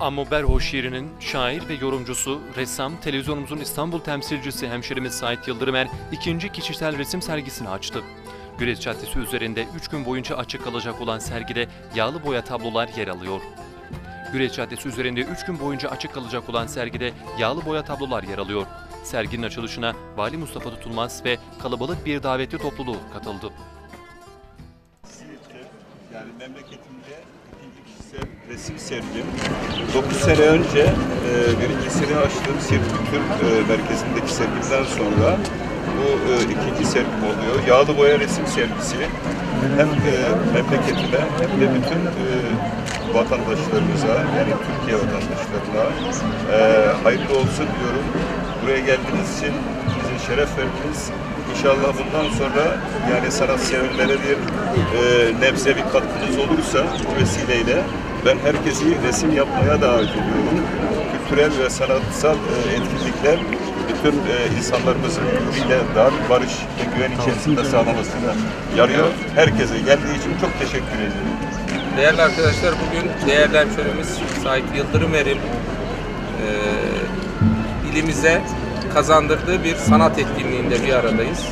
Ammuber Hoşiri'nin şair ve yorumcusu, ressam, televizyonumuzun İstanbul temsilcisi hemşerimiz Sait Yıldırımer ikinci kişisel resim sergisini açtı. Güreş Caddesi üzerinde 3 gün boyunca açık kalacak olan sergide yağlı boya tablolar yer alıyor. Güreş Caddesi üzerinde 3 gün boyunca açık kalacak olan sergide yağlı boya tablolar yer alıyor. Serginin açılışına Vali Mustafa Tutulmaz ve kalabalık bir davetli topluluğu katıldı. Yani memleketimde kişisel resim sergim. 9 sene önce e, birincisini açtığım Siirt Kültür e, Merkezi'ndeki sergimden sonra bu e, ikinci sergim oluyor. Yağlı boya resim sergisi hem e, memleketime hem de bütün e, vatandaşlarımıza yani Türkiye vatandaşlarına e, hayırlı olsun diyorum. Buraya geldiğiniz için bize şeref verdiniz. İnşallah bundan sonra yani sanat severlere bir e, nebze bir katkınız olursa bu vesileyle ben herkesi resim yapmaya davet ediyorum. Kültürel ve sanatsal e, etkinlikler bütün e, insanlarımızın birbiriyle daha bir barış ve güven içerisinde sağlamasına yarıyor. Herkese geldiği için çok teşekkür ederim. Değerli arkadaşlar bugün değerli hemşerimiz Sait Yıldırımer'in e, ilimize kazandırdığı bir sanat etkinliğinde bir aradayız.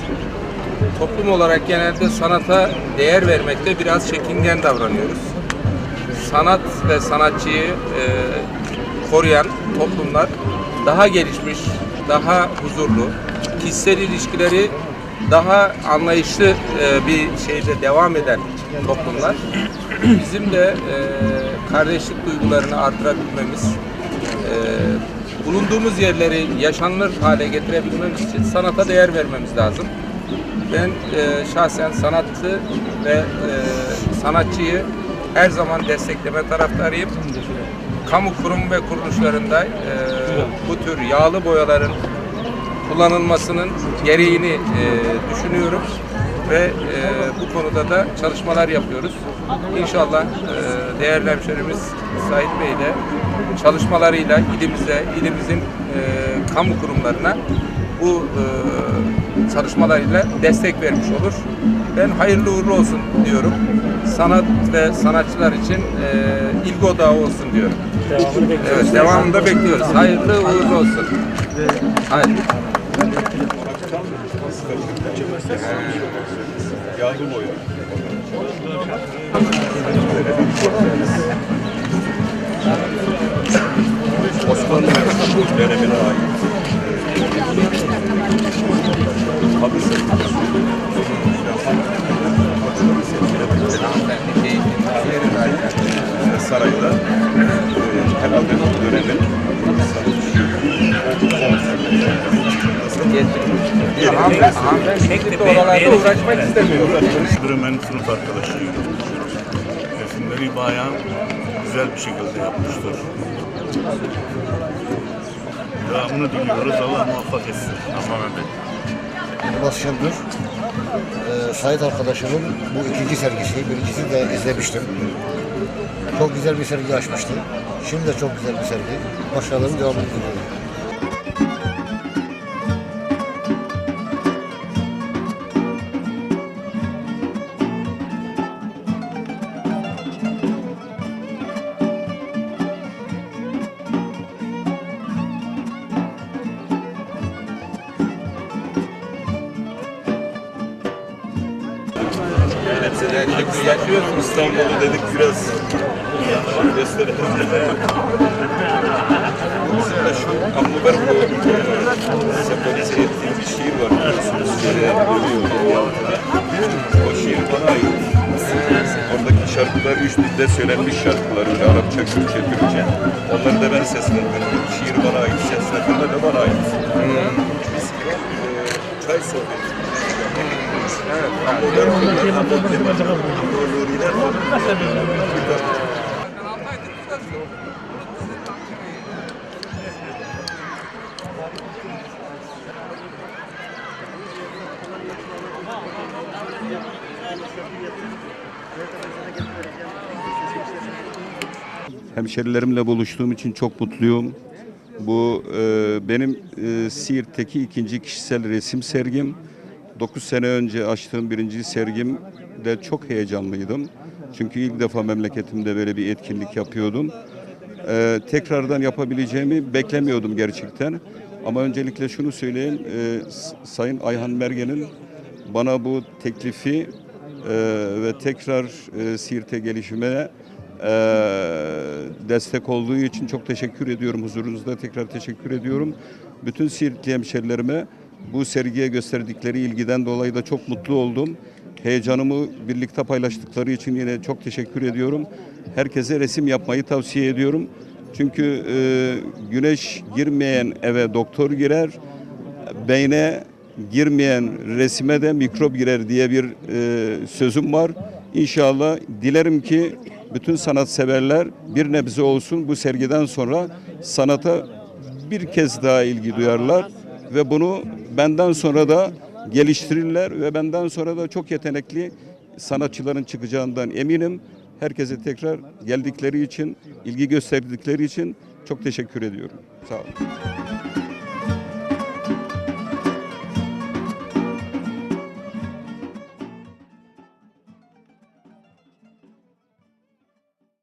Toplum olarak genelde sanata değer vermekte biraz çekingen davranıyoruz. Sanat ve sanatçıyı e, koruyan toplumlar daha gelişmiş, daha huzurlu, kişisel ilişkileri daha anlayışlı e, bir şeyde devam eden toplumlar. Bizim de e, kardeşlik duygularını artırabilmemiz, e, bulunduğumuz yerleri yaşanılır hale getirebilmemiz için sanata değer vermemiz lazım. Ben e, şahsen sanatı ve e, sanatçıyı her zaman destekleme taraftarıyım. Kamu kurum ve kuruluşlarında e, bu tür yağlı boyaların kullanılmasının gereğini e, düşünüyorum ve e, bu konuda da çalışmalar yapıyoruz. İnşallah e, değerli hemşerimiz Sait Bey ile çalışmalarıyla ilimize, ilimizin e, kamu kurumlarına bu e, çalışmalarıyla destek vermiş olur. Ben hayırlı uğurlu olsun diyorum. Sanat ve sanatçılar için e, ilgi odağı olsun diyorum. Devamını bekliyoruz. Evet, devamını da bekliyoruz. Hayırlı uğurlu olsun. Hayır. Yağlı boya. Dönemine ait. Halı sarayda e, herhalde bu dönemin Hanımefendi, hanımefendi tek de oralarda uğraşmak istemiyor. Bremen sınıf arkadaşıyım. Resimleri bayağı güzel bir şekilde yapmıştır. Devamını diliyoruz. Allah muvaffak etsin. Aman efendim. Şengör. Ee, Sait arkadaşımın bu ikinci sergisi, birincisini de izlemiştim. Çok güzel bir sergi açmıştı. Şimdi de çok güzel bir sergi. Başarıların devamını diliyorum. Yaşıyorsunuz. İstanbul'u dedik biraz gösterelim. Mesela şu Ammuber bu sembolize ettiği bir şiir var biliyorsunuz. O şiir bana ait. Oradaki şarkılar üç dilde söylenmiş şarkılar. Öyle Arapça, Kürtçe, Türkçe. Onları da ben seslendirdim. Şiir bana ait, seslendirme de bana ait. E, çay sohbeti. Evet. Hemşerilerimle buluştuğum için çok mutluyum. Bu e, benim e, Siirt'teki ikinci kişisel resim sergim. 9 sene önce açtığım birinci sergimde çok heyecanlıydım. Çünkü ilk defa memleketimde böyle bir etkinlik yapıyordum. e, tekrardan yapabileceğimi beklemiyordum gerçekten. Ama öncelikle şunu söyleyeyim, e, Sayın Ayhan Mergen'in bana bu teklifi e, ve tekrar e, Siirt'e gelişime destek olduğu için çok teşekkür ediyorum. Huzurunuzda tekrar teşekkür ediyorum. Bütün Siirtli hemşerilerime bu sergiye gösterdikleri ilgiden dolayı da çok mutlu oldum. Heyecanımı birlikte paylaştıkları için yine çok teşekkür ediyorum. Herkese resim yapmayı tavsiye ediyorum. Çünkü e, güneş girmeyen eve doktor girer, beyne girmeyen resime de mikrop girer diye bir e, sözüm var. İnşallah dilerim ki bütün sanatseverler bir nebze olsun bu sergiden sonra sanata bir kez daha ilgi duyarlar ve bunu benden sonra da geliştirirler ve benden sonra da çok yetenekli sanatçıların çıkacağından eminim. Herkese tekrar geldikleri için, ilgi gösterdikleri için çok teşekkür ediyorum. Sağ olun.